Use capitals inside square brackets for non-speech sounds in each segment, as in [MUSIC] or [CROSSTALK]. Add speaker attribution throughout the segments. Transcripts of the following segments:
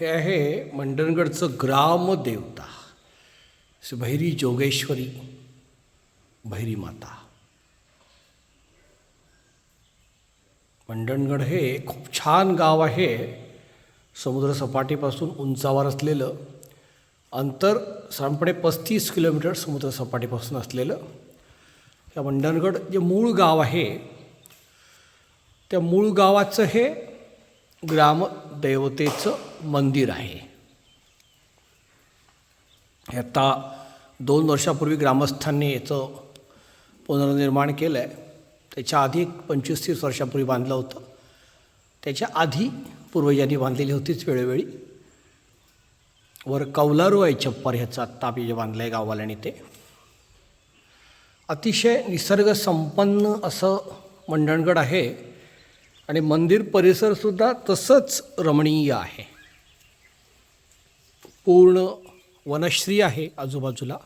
Speaker 1: हे आहे मंडणगडचं ग्रामदेवता श्री भैरी जोगेश्वरी भैरी माता. मंडणगड हे खूप छान गाव आहे. समुद्रसपाटीपासून उंचावर असलेलं अंतर साधारणपणे पस्तीस किलोमीटर समुद्रसपाटीपासून असलेलं. या मंडणगड जे मूळ गाव आहे त्या मूळ गावाचं हे ग्रामदेवतेचं मंदिर आहे. आता दोन वर्षापूर्वी ग्रामस्थांनी याचं पुनर्निर्माण केलं आहे त्याच्या आधी एक पंचवीस तीस वर्षापूर्वी बांधलं होतं. त्याच्या आधी पूर्वजांनी बांधलेली होतीच वेळोवेळी. वर कौलारू आहे छप्पर ह्याचं आत्ता आम्ही जे बांधलं आहे गाववाल्याने ते. अतिशय निसर्गसंपन्न असं मंडणगड आहे. आणि मंदिर परिसरसुद्धा तसंच रमणीय आहे. पूर्ण वनश्री आहे आजूबाजूला.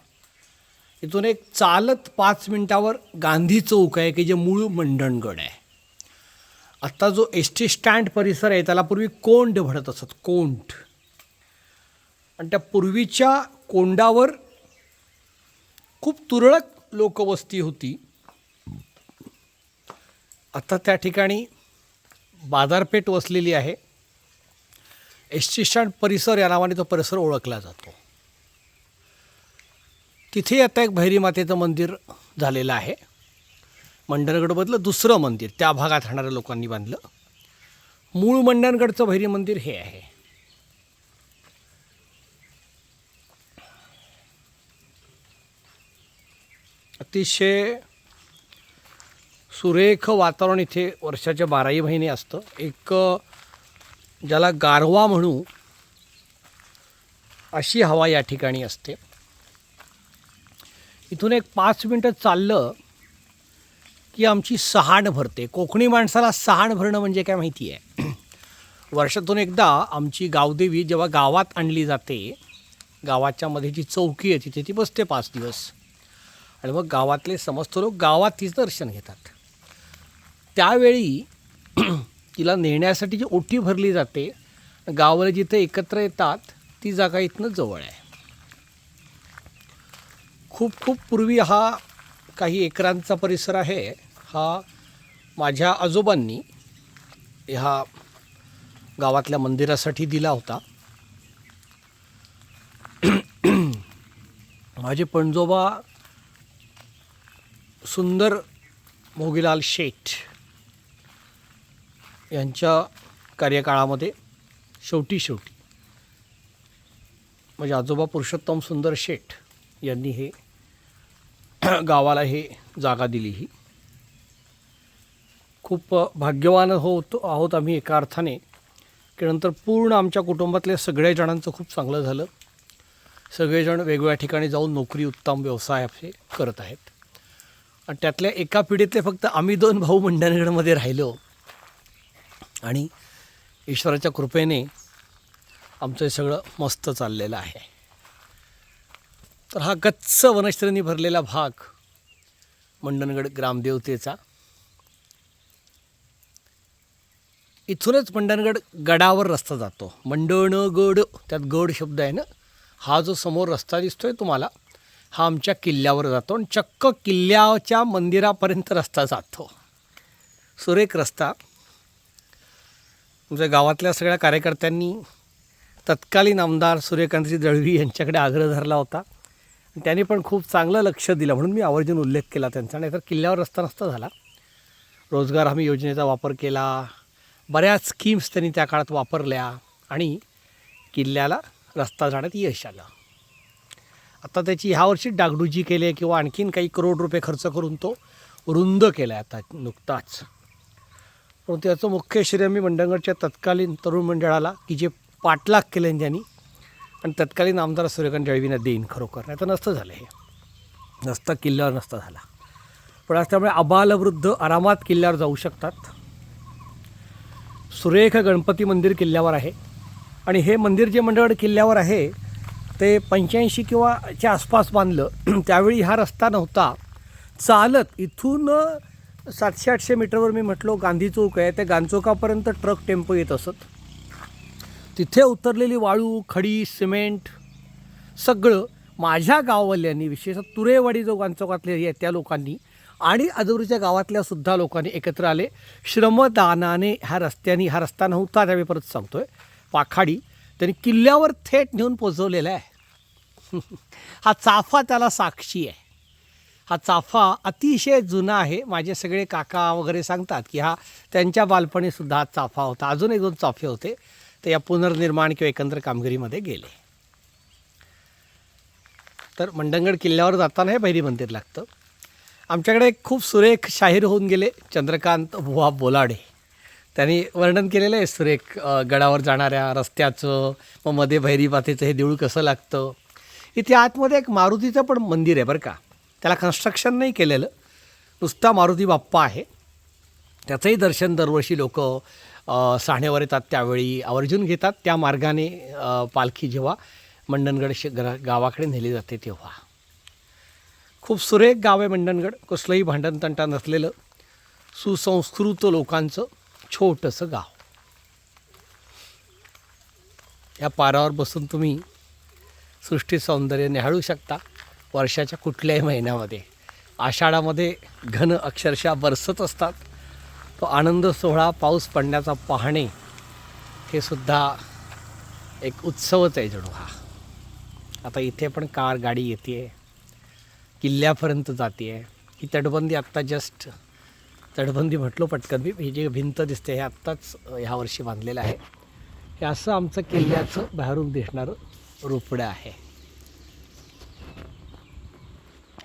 Speaker 1: इथून एक चालत पाच मिनटावर गांधी चौक आहे की जे मूळ मंडणगड आहे. आत्ता जो एस टी स्टँड परिसर आहे त्याला पूर्वी कोंड म्हणत असत कोंड आणि त्या पूर्वीच्या कोंडावर खूप तुरळक लोकवस्ती होती. आता त्या ठिकाणी बाजारपेठ वसलेली आहे. एस स्टँड परिसर या नावाने तो परिसर ओळखला जातो. तिथे आता एक भैरी मातेचं मंदिर झालेलं आहे. मंडणगडमधलं दुसरं मंदिर त्या भागात राहणाऱ्या लोकांनी बांधलं. मूळ मंडणगडचं भैरी मंदिर हे आहे. अतिशय सुरेख वातावरण इथे वर्षाच्या बाराही महिने असतं. एक ज्याला गारवा म्हणू अशी हवा या ठिकाणी असते. इथून एक पाच मिनटं चाललं की आमची सहाण भरते. कोकणी माणसाला सहाण भरणं म्हणजे काय माहिती आहे वर्षातून एकदा आमची गावदेवी जेव्हा गावात आणली जाते गावाच्या मध्ये जी चौकी आहे तिथे ती बसते पाच दिवस. आणि मग गावातले समस्त लोक गावात तिचं दर्शन घेतात. त्यावेळी तिला नेण्यासाठी जी ओटी भरली जाते गावाला जिथे एकत्र येतात ती जागा इथनं जवळ आहे. खूप खूप पूर्वी हा काही एकरांचा परिसर आहे. हा माझ्या आजोबांनी ह्या गावातल्या मंदिरासाठी दिला होता. माझे पणजोबा सुंदर मोगीलाल शेठ यांच्या कार्यकाळामध्ये शेवटी शेवटी म्हणजे आजोबा पुरुषोत्तम सुंदर शेठ यांनी हे [CLEARS THROAT] गावाला हे जागा दिली ही. खूप भाग्यवान होत आहोत आम्ही एका अर्थाने की नंतर पूर्ण आमच्या कुटुंबातल्या सगळ्या जणांचं खूप चांगलं झालं. सगळेजण वेगवेगळ्या ठिकाणी जाऊन नोकरी उत्तम व्यवसाय असे करत आहेत. आणि त्यातल्या एका पिढीतले फक्त आम्ही दोन भाऊ मंडणगडमध्ये राहिलो. आणि ईश्वराच्या कृपेने आमचं हे सगळं मस्त चाललेलं आहे. तर हा गच्च वनश्रेणी भरलेला भाग मंडणगड ग्रामदेवतेचा. इथूनच मंडणगड गडावर रस्ता जातो. मंडणगड त्यात गड शब्द आहे ना? हा जो समोर रस्ता दिसतोय तुम्हाला हा आमच्या किल्ल्यावर जातो आणि चक्क किल्ल्याच्या मंदिरापर्यंत रस्ता जातो. सुरेख रस्ता. तुमच्या गावातल्या सगळ्या कार्यकर्त्यांनी तत्कालीन आमदार सूर्यकांतजी दळवी यांच्याकडे आग्रह धरला होता. त्यांनी पण खूप चांगलं लक्ष दिलं म्हणून मी आवर्जून उल्लेख केला त्यांचा. नाही तर किल्ल्यावर रस्ता नसता झाला. रोजगार हमी योजनेचा वापर केला. बऱ्याच स्कीम्स त्यांनी त्या काळात वापरल्या आणि किल्ल्याला रस्ता जाण्यात यश आलं. आता त्याची ह्या वर्षी डागडुजी केली आहे किंवा आणखीन काही करोड रुपये खर्च करून तो रुंद केला आहे आता नुकताच. परंतु याचं मुख्य श्रेय मी मंडणगडच्या तत्कालीन तरुण मंडळाला की जे पाठलाग केले ज्यांनी आणि तत्कालीन आमदार सूर्यकांत जळवींना देईन खरोखर. नाही तर नसतं झालं हे. नसतं किल्ल्यावर नसता झाला. पण आज त्यामुळे अबालवृद्ध आरामात किल्ल्यावर जाऊ शकतात. सुरेख गणपती मंदिर किल्ल्यावर आहे. आणि हे मंदिर जे मंडळ किल्ल्यावर आहे ते पंच्याऐंशी किंवा च्या आसपास बांधलं. [CLEARS THROAT] त्यावेळी हा रस्ता नव्हता. चालत इथून सातशे आठशे मीटरवर मी म्हटलो गांधी चौक आहे. त्या गांधचौकापर्यंत ट्रक टेम्पो येत असत. तिथे उतरलेली वाळू खडी सिमेंट सगळं माझ्या गाववाल्यांनी विशेषतः तुरेवाडी जो गांचौकातले आहे त्या लोकांनी आणि आजूबाजूच्या गावातल्या सुद्धा लोकांनी एकत्र आले. श्रमदानाने ह्या रस्त्याने हा रस्ता नव्हता त्यावेळी परत सांगतोय. पाखाडी त्यांनी किल्ल्यावर थेट नेऊन पोचवलेला आहे. [LAUGHS] हा चाफा त्याला साक्षी आहे. हा चाफा अतिशय जुना आहे. माझे सगळे काका वगैरे सांगतात की हा त्यांच्या बालपणीसुद्धा हा चाफा होता. अजून एक दोन चाफे होते. ते या पुनर्निर्माण किंवा एकंदर कामगिरीमध्ये गेले. तर मंडणगड किल्ल्यावर जाताना हे भैरी मंदिर लागतं. आमच्याकडे खूप सुरेख शाहीर होऊन गेले चंद्रकांत बुवा बोलाडे. त्यांनी वर्णन केलेलं आहे सुरेख गडावर जाणाऱ्या रस्त्याचं मग मध्ये भैरी मातेचं हे देऊळ कसं लागतं. इथे आतमध्ये एक मारुतीचं पण मंदिर आहे बरं का. त्याला कन्स्ट्रक्शन नाही केलेलं. नुसता मारुती बाप्पा आहे. त्याचंही दर्शन दरवर्षी लोक साहण्यावर येतात त्यावेळी आवर्जून घेतात. त्या मार्गाने पालखी जेव्हा मंडणगड श गावाकडे नेली जाते तेव्हा. खूप सुरेख गाव आहे मंडणगड. कसलंही भांडणतंटा नसलेलं सुसंस्कृत लोकांचं छोटंसं गाव. या पारावर बसून तुम्ही सृष्टी सौंदर्य निहाळू शकता. वर्षाच्या कुठल्याही महिन्यामध्ये. आषाढामध्ये घन अक्षरशः बरसत असतात. तो आनंद सोहळा पाऊस पडण्याचा पाहणे हे सुद्धा एक उत्सवच आहे जणू हा आता इथे पण कार गाडी येते आहे किल्ल्यापर्यंत जाते आहे ही तटबंदी आत्ता जस्ट तटबंदी म्हटलो पटकन मी. ही जी भिंत दिसते हे आत्ताच ह्या वर्षी बांधलेलं आहे. हे असं आमचं किल्ल्याचं बाहेरून दिसणारं रोपडं आहे.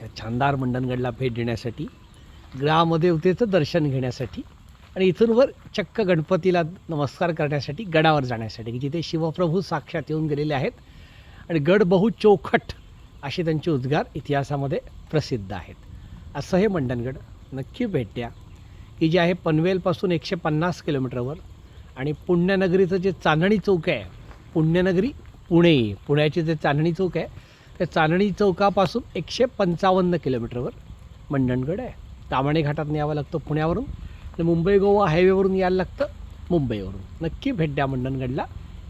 Speaker 1: या छानदार मंडणगडला भेट देण्यासाठी ग्रामदेवतेचं दर्शन घेण्यासाठी आणि इथून वर चक्क गणपतीला नमस्कार करण्यासाठी गडावर जाण्यासाठी की जिथे शिवप्रभू साक्षात येऊन गेलेले आहेत आणि गड बहु चौखट असे त्यांचे उद्गार इतिहासामध्ये प्रसिद्ध आहेत. असं हे मंडणगड. नक्की भेट द्या. की जे आहे पनवेलपासून एकशे पन्नास किलोमीटरवर आणि पुण्यनगरीचं जे चांदणी चौक आहे पुण्यनगरी पुणे पुण्याचे जे चांदणी चौक आहे त्या चांदणी चौकापासून एकशे पंचावन्न किलोमीटरवर मंडणगड आहे. तामणे घाटात यावं लागतं पुण्यावरून आणि मुंबई गोवा हायवेवरून यायला लागतं मुंबईवरून. नक्की भेट द्या मंडणगडला.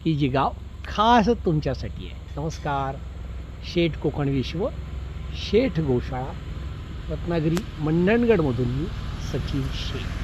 Speaker 1: ही जी गाव खास तुमच्यासाठी आहे. नमस्कार. शेठ कोकण विश्व शेठ गोशाळा रत्नागिरी मंडणगडमधून मी सचिन शेठ.